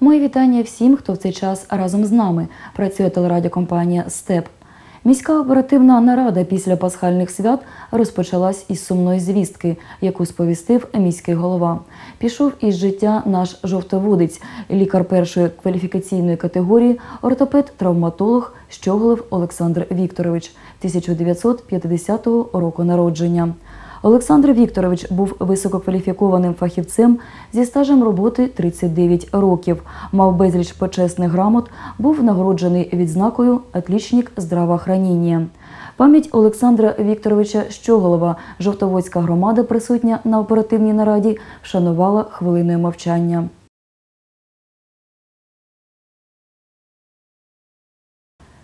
Мої вітання всім, хто в цей час разом з нами. Працює телерадіокомпанія Степ. Міська оперативна нарада після пасхальних свят розпочалась із сумної звістки, яку сповістив міський голова. Пішов із життя наш жовтоводець, лікар першої кваліфікаційної категорії, ортопед-травматолог Щоголев Олександр Вікторович, 1950 року народження. Олександр Вікторович був висококваліфікованим фахівцем зі стажем роботи 39 років, мав безліч почесних грамот, був нагороджений відзнакою «Отлічник здравоохраніння». Пам'ять Олександра Вікторовича Щоголова Жовтоводська громада, присутня на оперативній нараді, вшанувала хвилиною мовчання.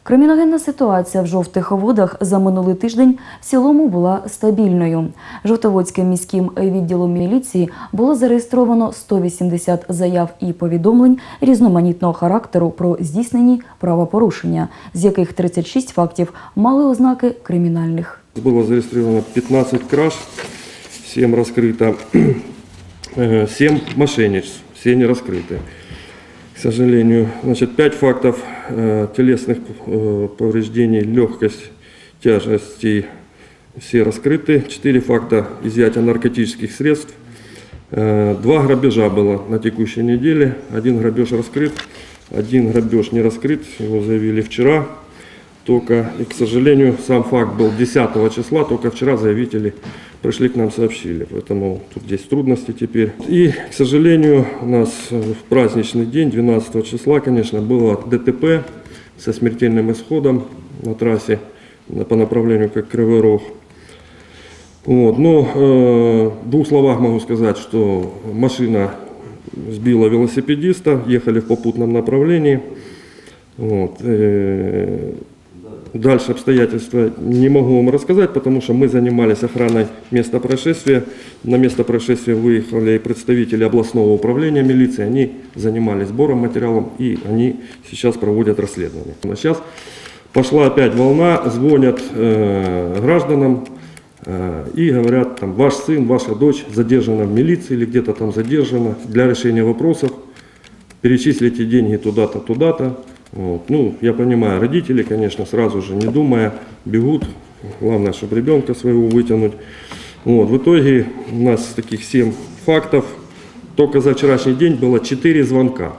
Криміногенна ситуація в жовтих водах за минулий тиждень в цілому була стабільною. Жовтоводським міським відділом міліції було зареєстровано 180 заяв і повідомлень різноманітного характеру про здійснені правопорушення, з яких 36 фактів мали ознаки кримінальних. Было зарегистрировано 15 краж, 7 раскрыто, 7 мошенничеств, все не раскрыты. К Сожалению, значит, 5 фактов э, телесных э, повреждений, легкость, тяжести, все раскрыты. 4 факта изъятия наркотических средств. Э, Два грабежа было на текущей неделе. Один грабеж раскрыт, один грабеж не раскрыт. Его заявили вчера только. И, к сожалению, сам факт был 10 числа, только вчера заявители пришли к нам, сообщили. Поэтому тут есть трудности теперь. И, к сожалению, у нас в праздничный день, 12 числа, конечно, было ДТП со смертельным исходом на трассе по направлению как Кривой Рог. Вот. Но э, в двух словах могу сказать, что машина сбила велосипедиста, ехали в попутном направлении. Вот. э, Дальше обстоятельства не могу вам рассказать, потому что мы занимались охраной места происшествия. На место происшествия выехали представители областного управления милиции. Они занимались сбором материалов и они сейчас проводят расследование. А сейчас пошла опять волна, звонят э, гражданам э, и говорят, там, ваш сын, ваша дочь задержана в милиции или где-то там задержана для решения вопросов. Перечислите деньги туда-то, туда-то. Вот. Ну, я понимаю, родители, конечно, сразу же, не думая, бегут. Главное, чтобы ребенка своего вытянуть. Вот. В итоге у нас таких 7 фактов. Только за вчерашний день было 4 звонка.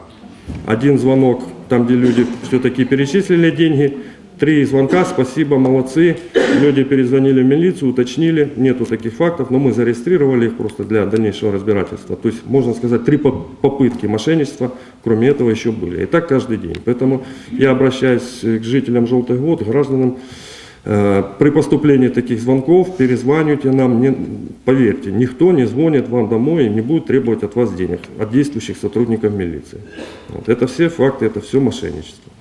Один звонок, там, где люди все-таки перечислили деньги. Три звонка, спасибо, молодцы. Люди перезвонили в милицию, уточнили, нету таких фактов, но мы зарегистрировали их просто для дальнейшего разбирательства. То есть, можно сказать, три поп- попытки мошенничества, кроме этого еще были. И так каждый день. Поэтому я обращаюсь к жителям Желтых Вод, гражданам, Э, При поступлении таких звонков перезванивайте нам, не, поверьте, никто не звонит вам домой и не будет требовать от вас денег, от действующих сотрудников милиции. Вот. Это все факты, это все мошенничество.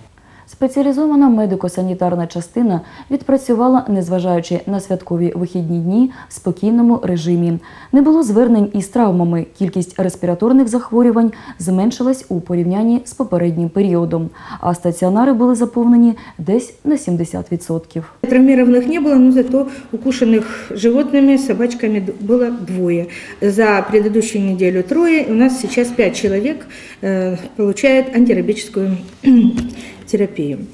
Спеціалізована медико-санітарна частина відпрацювала, незважаючи на святкові вихідні дні, в спокійному режимі. Не було звернень із травмами. Кількість респіраторних захворювань зменшилась у порівнянні з попереднім періодом, а стаціонари були заповнені десь на 70%. Травмированных не было, но зато укушенных животными, собачками д- было двое. За предыдущую неделю трое. У нас сейчас пять человек э, получает антирабическую терапию.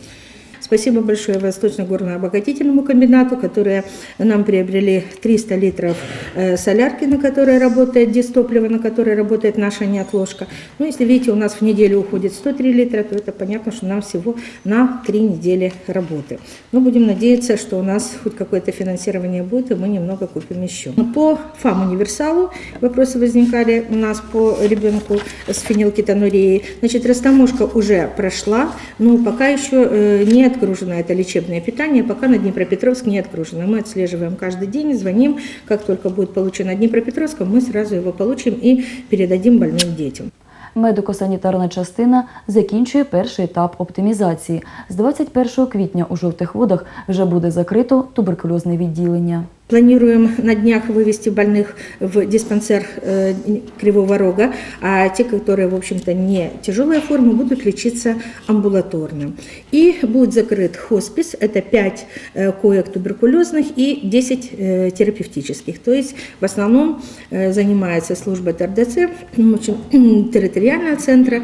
Спасибо большое Восточно-горно-обогатительному комбинату, которые нам приобрели 300 литров э, солярки, на которой работает дистопливо, на которой работает наша неотложка. Ну, если видите, у нас в неделю уходит 103 литра, то это понятно, что нам всего на 3 недели работы. Но будем надеяться, что у нас хоть какое-то финансирование будет, и мы немного купим еще. По ФАМ-универсалу вопросы возникали у нас по ребенку с фенилкетонурией. Значит, растаможка уже прошла, но пока еще э, не отгружено это лечебное питание, пока на Днепропетровск не отгружено. Мы отслеживаем каждый день, звоним, как только будет получено Днепропетровском, мы сразу его получим и передадим больным детям. Медико-санітарна частина закінчує перший етап оптимізації. З 21 квітня у жовтих водах вже буде закрито туберкульозне відділення. Планируем на днях вывести больных в диспансер э, Кривого Рога, а те, которые, в общем-то, не тяжелой формы, будут лечиться амбулаторно. И будет закрыт хоспис, это 5 э, коек туберкулезных и 10 э, терапевтических. То есть в основном э, занимается служба ТРДЦ, территориального центра,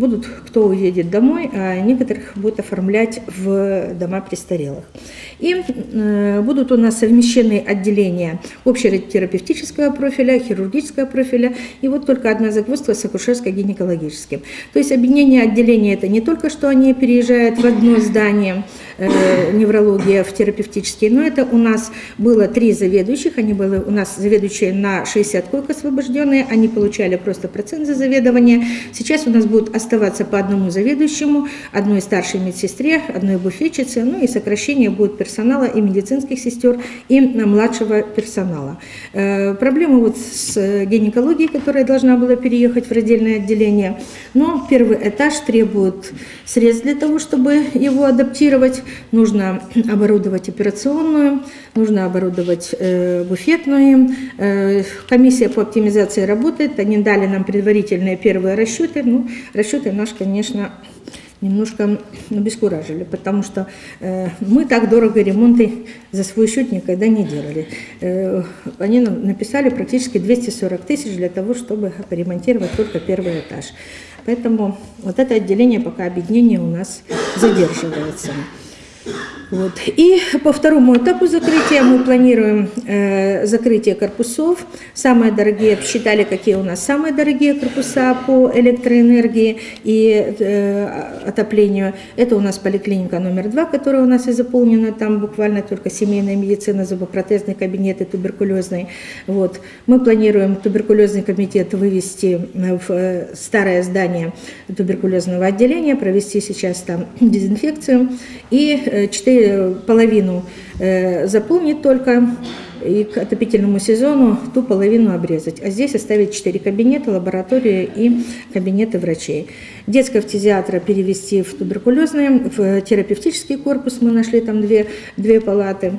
будут, кто уедет домой, а некоторых будут оформлять в дома престарелых. И э, будут у нас совмещены отделения общетерапевтического профиля, хирургического профиля, и вот только одна загвоздка с акушерско-гинекологическим. То есть объединение отделения это не только что они переезжают в одно здание, э, неврология в терапевтический, но это у нас было три заведующих, они были у нас заведующие на 60 койк освобожденные, они получали просто процент за заведование. Сейчас у нас будут оставаться по одному заведующему, одной старшей медсестре, одной буфетчице, ну и сокращение будет персонала и медицинских сестер, и младшего персонала. Э, Проблема вот с э, гинекологией, которая должна была переехать в раздельное отделение, но первый этаж требует средств для того, чтобы его адаптировать. Нужно оборудовать операционную, нужно оборудовать э, буфетную. Э, комиссия по оптимизации работает, они дали нам предварительные первые расчеты. Ну, расчеты наши, конечно, немножко обескуражили, потому что э, мы так дорого ремонты за свой счет никогда не делали. Э, они нам написали практически 240 тысяч для того, чтобы ремонтировать только первый этаж. Поэтому вот это отделение пока объединение у нас задерживается. Вот. И по второму этапу закрытия мы планируем э, закрытие корпусов. Самые дорогие, считали, какие у нас самые дорогие корпуса по электроэнергии и э, отоплению. Это у нас поликлиника номер два, которая у нас и заполнена. Там буквально только семейная медицина, зубопротезный кабинет и туберкулезный. Вот. Мы планируем туберкулезный комитет вывести в э, старое здание туберкулезного отделения, провести сейчас там дезинфекцию и э, четыре половину э, заполнить только и к отопительному сезону ту половину обрезать. А здесь оставить 4 кабинета, лаборатории и кабинеты врачей. Детского фтизиатра перевести в туберкулезный, в терапевтический корпус. Мы нашли там две, две палаты,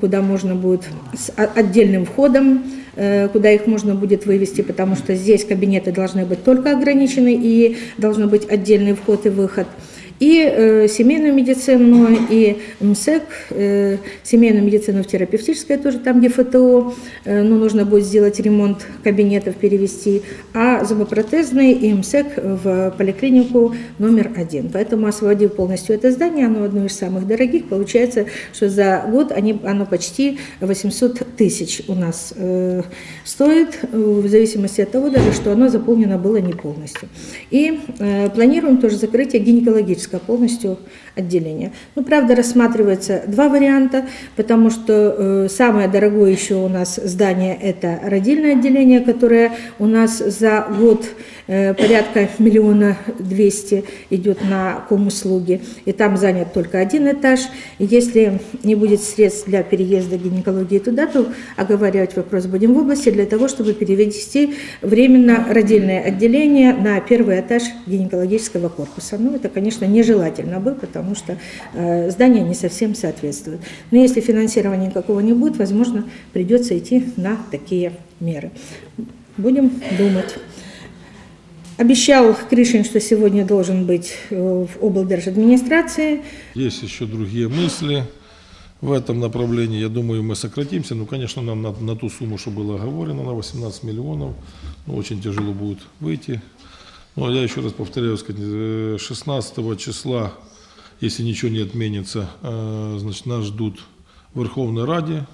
куда можно будет с о- отдельным входом э, куда их можно будет вывести, потому что здесь кабинеты должны быть только ограничены и должен быть отдельный вход и выход и э, семейную медицину, и МСЭК, э, семейную медицину в терапевтическое тоже там, где ФТО, э, ну, нужно будет сделать ремонт кабинетов, перевести, а зубопротезный и МСЭК в поликлинику номер один. Поэтому, освободив полностью это здание, оно одно из самых дорогих, получается, что за год они, оно почти 800 тысяч у нас э, стоит, в зависимости от того даже, что оно заполнено было не полностью. И э, планируем тоже закрытие гинекологического полностью отделения. Ну, правда, рассматривается два варианта, потому что э, самое дорогое еще у нас здание – это родильное отделение, которое у нас за год э, порядка миллиона двести идет на комуслуги, и там занят только один этаж. И если не будет средств для переезда гинекологии туда, то оговаривать вопрос будем в области для того, чтобы перевести временно родильное отделение на первый этаж гинекологического корпуса. Ну, это, конечно, нежелательно бы, потому что э, здание не совсем соответствует. Но если финансирования никакого не будет, возможно, придется идти на такие меры. Будем думать. Обещал Кришин, что сегодня должен быть э, в облдержадминистрации. Есть еще другие мысли в этом направлении. Я думаю, мы сократимся. Ну, конечно, нам на, на ту сумму, что было оговорено, на 18 миллионов, ну, очень тяжело будет выйти. Но я еще раз повторяю, сказать, э, 16 числа, если ничего не отменится, э, значит, нас ждут в Верховной Раде,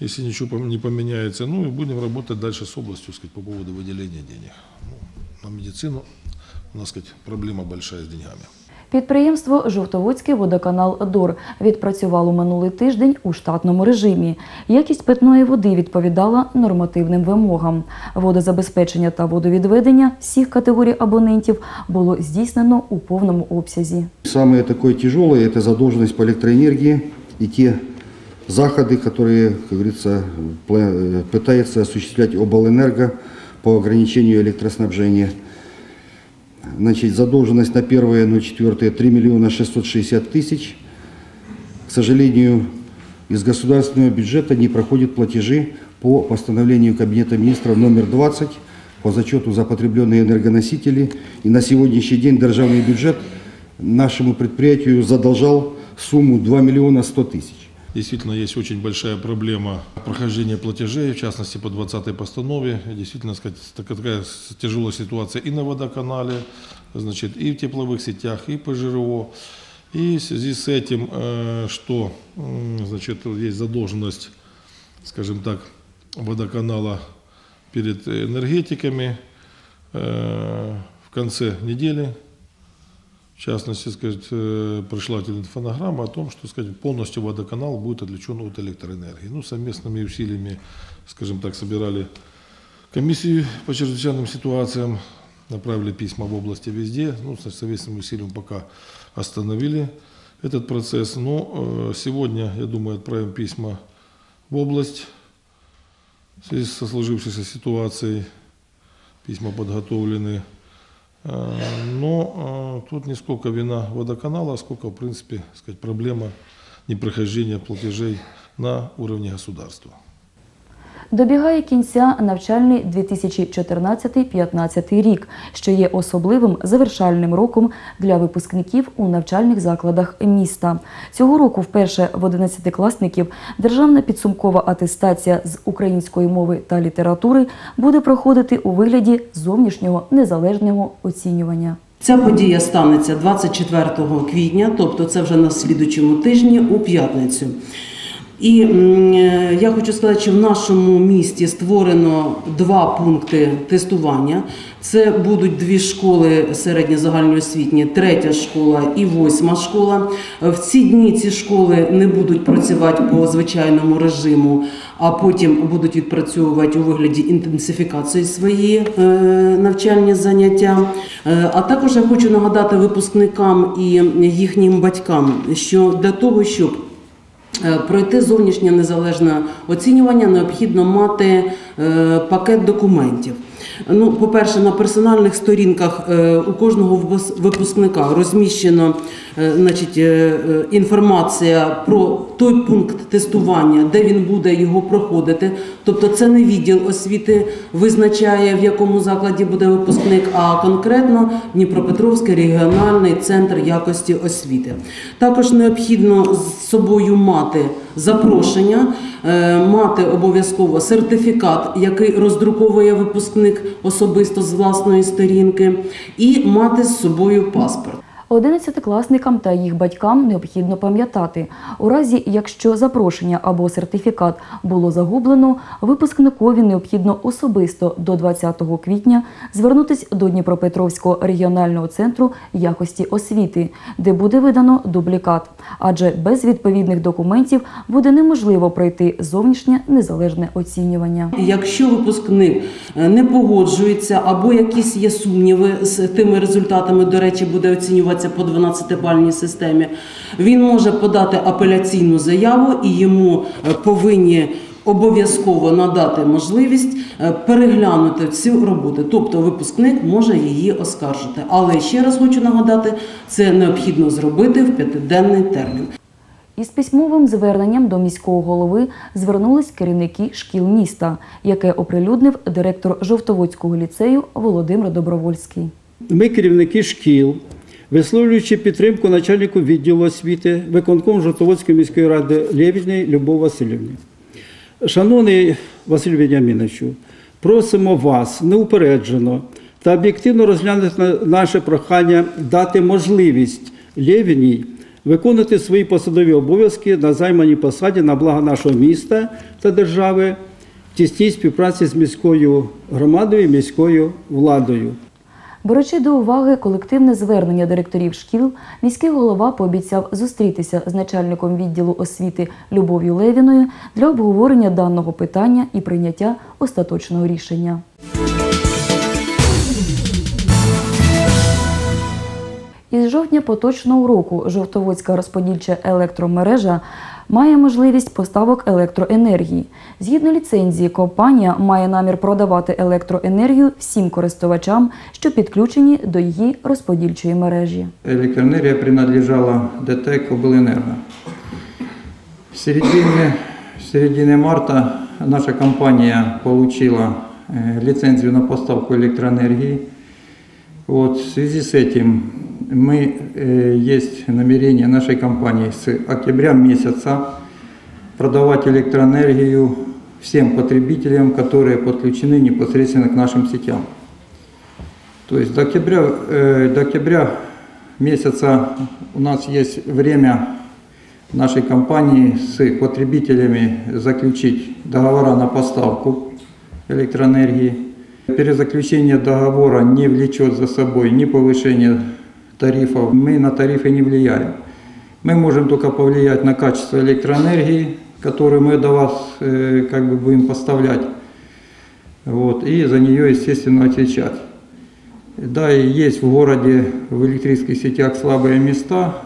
если ничего пом- не поменяется. Ну и будем работать дальше с областью, сказать, по поводу выделения денег. Ну, на медицину у нас, сказать, проблема большая с деньгами. Підприємство Жовтоводський водоканал ДОР відпрацювало минулий тиждень у штатному режимі. Якість питної води відповідала нормативним вимогам. Водозабезпечення та водовідведення всіх категорій абонентів було здійснено у повному обсязі. Самое такое тяжелое – это задолженность по электроэнергии и те заходы, которые, как говорится, пытается осуществлять облэнерго по ограничению электроснабжения. Значит, задолженность на 1.04 3 миллиона 660 тысяч. К сожалению, из государственного бюджета не проходят платежи по постановлению Кабинета министров номер 20 по зачету за потребленные энергоносители. И на сегодняшний день державный бюджет нашему предприятию задолжал сумму 2 миллиона 100 тысяч. Действительно, есть очень большая проблема прохождения платежей, в частности, по 20-й постанове. Действительно, сказать, так- такая тяжелая ситуация и на водоканале, значит, и в тепловых сетях, и по ЖРО. И в связи с этим, э, что значит, есть задолженность, скажем так, водоканала перед энергетиками э, в конце недели в частности, сказать, э, пришла телефонограмма о том, что сказать, полностью водоканал будет отвлечен от электроэнергии. Ну, совместными усилиями, скажем так, собирали комиссию по чрезвычайным ситуациям, направили письма в области везде, ну, с совместным усилием пока остановили этот процесс. Но э, сегодня, я думаю, отправим письма в область в связи со сложившейся ситуацией. Письма подготовлены. Э, Но э, тут не сколько вина водоканала, а сколько, в принципе, сказать, проблема непрохождения платежей на уровне государства. Добігає кінця навчальний 2014-15 рік, що є особливим завершальним роком для випускників у навчальних закладах міста. Цього року вперше в 11-класників державна підсумкова атестація з української мови та літератури буде проходити у вигляді зовнішнього незалежного оцінювання. Ця подія станеться 24 квітня, тобто це вже на слідучому тижні у п'ятницю. І е, я хочу сказати, що в нашому місті створено два пункти тестування. Це будуть дві школи середньо-загальноосвітні, третя школа і восьма школа. В ці дні ці школи не будуть працювати по звичайному режиму, а потім будуть відпрацьовувати у вигляді інтенсифікації свої е, навчальні заняття. Е, а також я хочу нагадати випускникам і їхнім батькам, що для того, щоб Пройти зовнішнє незалежне оцінювання необхідно мати е, пакет документів. Ну, по-перше, на персональних сторінках е, у кожного випускника розміщено е, значить, е, е, інформація про той пункт тестування, де він буде його проходити. Тобто це не відділ освіти визначає, в якому закладі буде випускник, а конкретно Дніпропетровський регіональний центр якості освіти. Також необхідно з собою мати запрошення, е, мати обов'язково сертифікат, який роздруковує випускник особисто з власної сторінки, і мати з собою паспорт. Одинадцятикласникам та їх батькам необхідно пам'ятати, у разі якщо запрошення або сертифікат було загублено, випускникові необхідно особисто до 20 квітня звернутися до Дніпропетровського регіонального центру якості освіти, де буде видано дублікат, адже без відповідних документів буде неможливо пройти зовнішнє незалежне оцінювання. Якщо випускник е, не погоджується або якісь є сумніви з тими результатами, до речі, буде оцінюватися по 12-бальній системі, він може подати апеляційну заяву і йому е, повинні обов'язково надати можливість е, переглянути цю роботу. Тобто випускник може її оскаржити. Але ще раз хочу нагадати, це необхідно зробити в п'ятиденний термін. Із письмовим зверненням до міського голови звернулись керівники шкіл міста, яке оприлюднив директор Жовтоводського ліцею Володимир Добровольський. Ми, керівники шкіл, висловлюючи підтримку начальнику відділу освіти, виконком Жовтоводської міської ради Лєвіної Любов Васильівні. Шановний Василь Веніаміновичу, просимо вас неупереджено та об'єктивно розглянути наше прохання дати можливість Лєвіній виконувати свої посадові обов'язки на займаній посаді на благо нашого міста та держави в тісній співпраці з міською громадою і міською владою. Беручи до уваги колективне звернення директорів шкіл, міський голова пообіцяв зустрітися з начальником відділу освіти Любов'ю Левіною для обговорення даного питання і прийняття остаточного рішення. Із жовтня поточного року Жовтоводська розподільча електромережа має можливість поставок електроенергії. Згідно ліцензії, компанія має намір продавати електроенергію всім користувачам, що підключені до її розподільчої мережі. Электроэнергия принадлежала ДТЭК Облэнерго. В середине, в середине марта наша компания получила э, лицензию на поставку электроэнергии. Вот, в связи с этим мы, э, есть намерение нашей компании с октября месяца продавать электроэнергию всем потребителям, которые подключены непосредственно к нашим сетям. То есть до октября, э, до октября месяца у нас есть время нашей компании с потребителями заключить договора на поставку электроэнергии. Перезаключение договора не влечет за собой ни повышения тарифов. Мы на тарифы не влияем. Мы можем только повлиять на качество электроэнергии, которую мы до вас как бы будем поставлять. Вот, и за нее, естественно, отвечать. Да, и есть в городе в электрических сетях слабые места.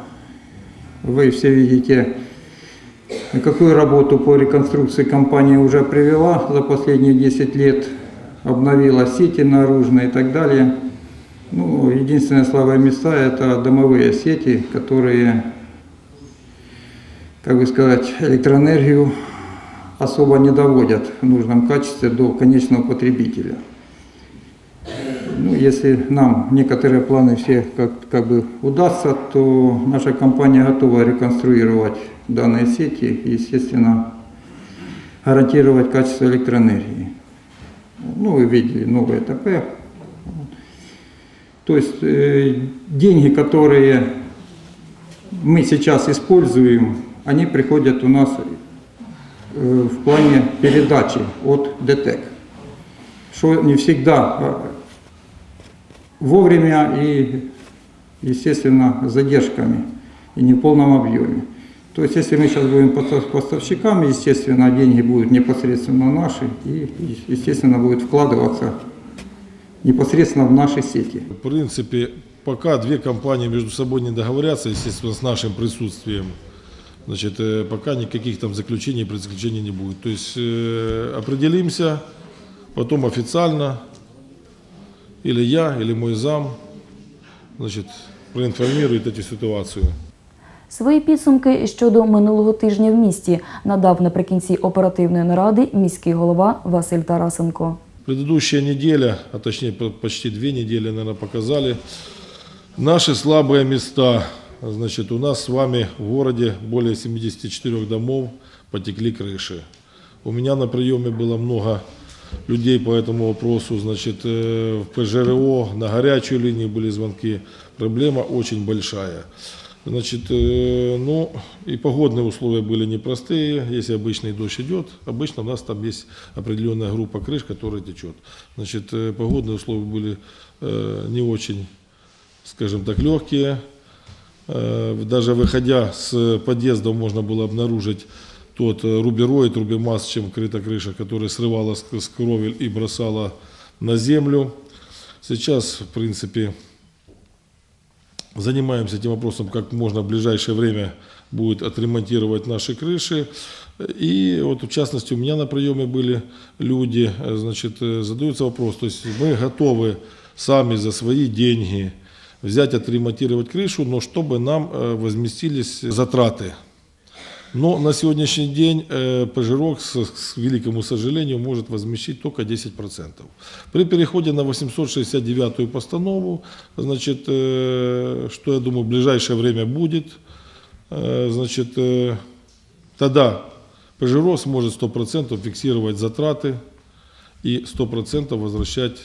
Вы все видите, какую работу по реконструкции компания уже привела за последние 10 лет. Обновила сети наружные и так далее. Ну, единственное слабое места – это домовые сети, которые, как бы сказать, электроэнергию особо не доводят в нужном качестве до конечного потребителя. Ну, если нам некоторые планы все как, как бы удастся, то наша компания готова реконструировать данные сети и, естественно, гарантировать качество электроэнергии. Ну, вы видели новое ТП. То есть э, деньги, которые мы сейчас используем, они приходят у нас э, в плане передачи от ДТЭК. Что не всегда а, вовремя и, естественно, задержками и не в полном объеме. То есть, если мы сейчас будем постав- поставщиками, естественно, деньги будут непосредственно наши и, естественно, будут вкладываться непосредственно в наши сети. В принципе, пока две компании между собой не договорятся, естественно, с нашим присутствием, значит, э, пока никаких там заключений, предзаключений не будет. То есть э, определимся, потом официально, или я, или мой зам, значит, проинформирует эту ситуацию. Свої підсумки щодо минулого тижня в місті надав наприкінці оперативної наради міський голова Василь Тарасенко. Предыдущая неделя, а точнее по- почти две недели, наверное, показали наши слабые места. Значит, у нас с вами в городе более 74 домов потекли крыши. У меня на приеме было много людей по этому вопросу. Значит, э, в ПЖРО на горячую линию были звонки. Проблема очень большая. Значит, э, ну и погодные условия были непростые. Если обычный дождь идет, обычно у нас там есть определенная группа крыш, которая течет. Значит, э, погодные условия были э, не очень, скажем так, легкие. Даже выходя с подъезда можно было обнаружить тот рубероид, рубемаз, чем крыта крыша, которая срывала с кровель и бросала на землю. Сейчас, в принципе, занимаемся этим вопросом, как можно в ближайшее время будет отремонтировать наши крыши. И вот в частности у меня на приеме были люди, значит, э, задаются вопрос, то есть мы готовы сами за свои деньги взять, отремонтировать крышу, но чтобы нам э, возместились затраты. Но на сегодняшний день э, Пожирок, с, с великому сожалению, может возмещить только 10%. При переходе на 869-ю постанову, значит, э, что я думаю, в ближайшее время будет, э, значит, тогда Пожирок сможет 100% фиксировать затраты и 100% возвращать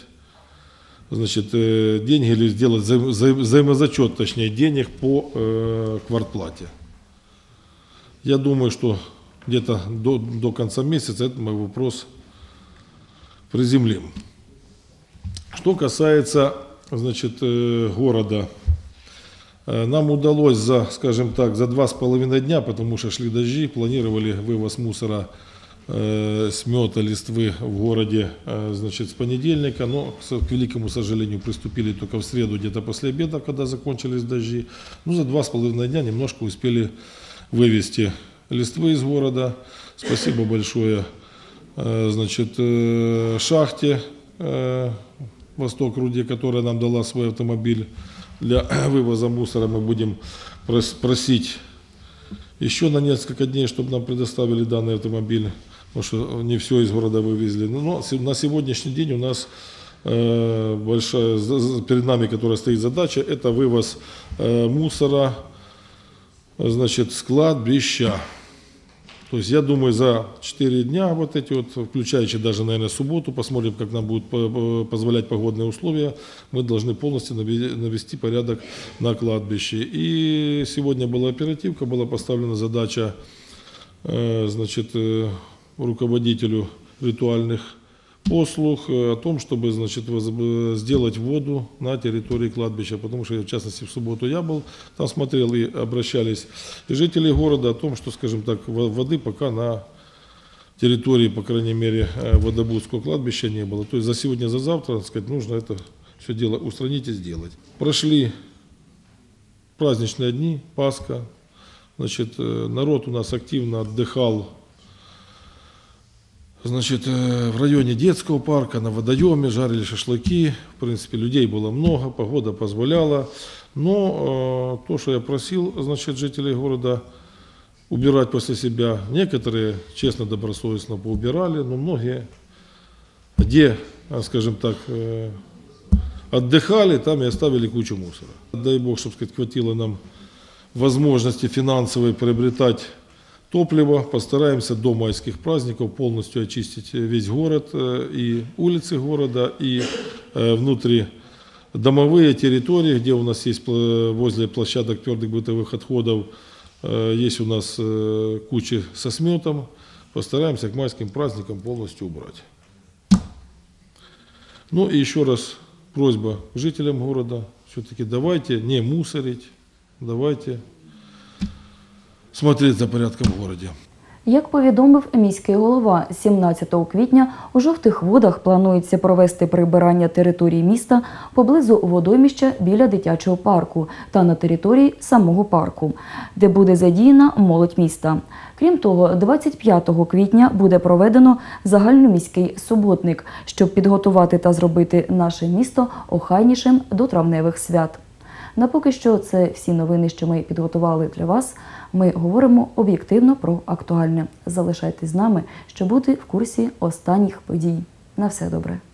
значит, деньги или сделать взаим- взаим- взаимозачет, точнее, денег по э, квартплате. Я думаю, что где-то до, до конца месяца этот мой вопрос приземлим. Что касается значит, э, города, э, нам удалось за, скажем так, за два с половиной дня, потому что шли дожди, планировали вывоз мусора, э, смета листвы в городе э, значит, с понедельника, но, к великому сожалению, приступили только в среду, где-то после обеда, когда закончились дожди. Ну, за два с половиной дня немножко успели вывести листвы из города. Спасибо большое э, значит, э, шахте э, Восток Руде, которая нам дала свой автомобиль для вывоза мусора. Мы будем прос- просить еще на несколько дней, чтобы нам предоставили данный автомобиль, потому что не все из города вывезли. Ну, Но на сегодняшний день у нас большая, перед нами, которая стоит задача, это вывоз мусора, значит, складбища. То есть я думаю, за 4 дня вот эти вот, включающие даже, наверное, субботу, посмотрим, как нам будут по- по- позволять погодные условия, мы должны полностью наве- навести порядок на кладбище. И сегодня была оперативка, была поставлена задача э, значит, э, руководителю ритуальных послуг э, о том, чтобы значит, э, сделать воду на территории кладбища, потому что, в частности, в субботу я был, там смотрел и обращались жители города о том, что, скажем так, во- воды пока на территории, по крайней мере, э, Водобудского кладбища не было. То есть за сегодня, за завтра, сказать, нужно это все дело устранить и сделать. Прошли праздничные дни, Пасха, значит, народ у нас активно отдыхал Значит, э, в районе детского парка, на водоеме жарили шашлыки. В принципе, людей было много, погода позволяла. Но э, то, что я просил, значит, жителей города убирать после себя, некоторые честно, добросовестно поубирали, но многие, где, а, скажем так, э, отдыхали, там и оставили кучу мусора. Дай Бог, чтобы сказать, хватило нам возможности финансовой приобретать топливо. Постараемся до майских праздников полностью очистить весь город э, и улицы города, и э, внутри домовые территории, где у нас есть возле площадок твердых бытовых отходов, э, есть у нас э, кучи со сметом. Постараемся к майским праздникам полностью убрать. Ну и еще раз просьба жителям города, все-таки давайте не мусорить, давайте смотреть за порядком в городе. Як повідомив міський голова, 17 квітня у жовтих водах планується провести прибирання території міста поблизу водойміща біля дитячого парку та на території самого парку, де буде задіяна молодь міста. Крім того, 25 квітня буде проведено загальноміський суботник, щоб підготувати та зробити наше місто охайнішим до травневих свят. На поки що це всі новини, що ми підготували для вас. Ми говоримо об'єктивно про актуальне. Залишайтесь з нами, щоб бути в курсі останніх подій. На все добре.